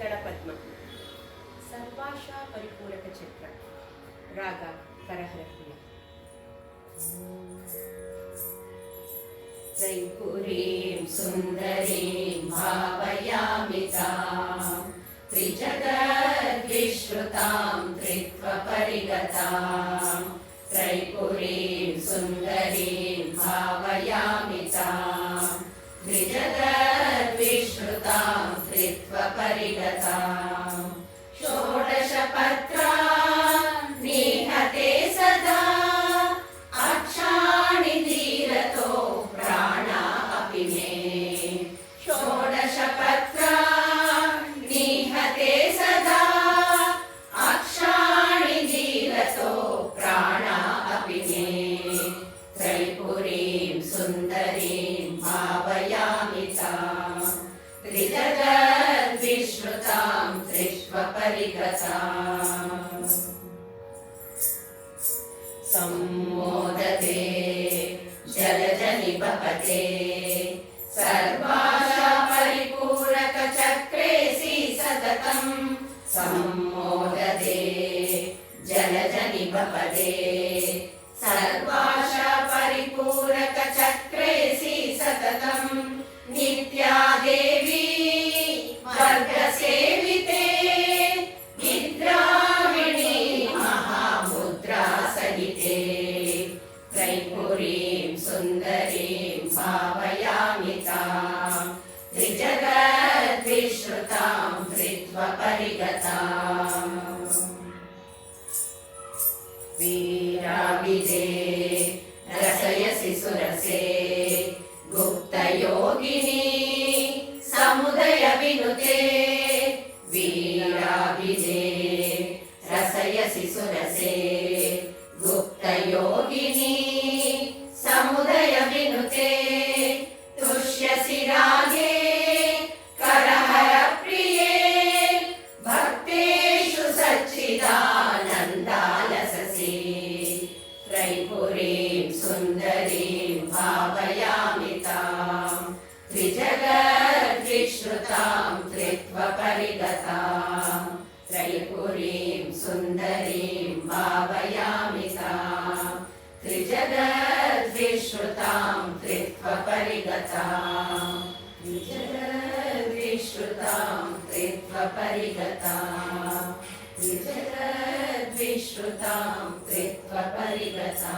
గణ పద్మ సర్వాష పరిపూరక చక్ర. రాగ కరహర ప్రియ త్రైపురీం సుందరీం భావయామి త్రిజగద్విశ్రుతాం త్రిత్వ పరిగతాం త్రైపురీం సుందరీం त्रिजगद्विश्रुतां त्रित्वपरिगताम् षोडशपत्रा निहते सदा अक्षाणि धीरतो प्राणा अपि मे षोडशपत्रा त्रिष्वपरिगताम् सम्मोदते जलजनिपपते सर्वाशा परिपूरकचक्रेसि सततम् सम्मोदते जलजनिपपदे त्रिजगद्विश्रुतां त्रित्वपरिगताम् वीराविदे रसयसि सुरसे गुप्तयोगिनी समुदयविनुते वीराविदे रसयसि सुरसे सुन्दरीं भावयामि ताम् त्रिजगद्विश्रुतां त्रित्वपरिगताम् त्रिजगद्विश्रुतां त्रित्वपरिगताम् त्रिजगद्विश्रुतां त्रित्वपरिगताम्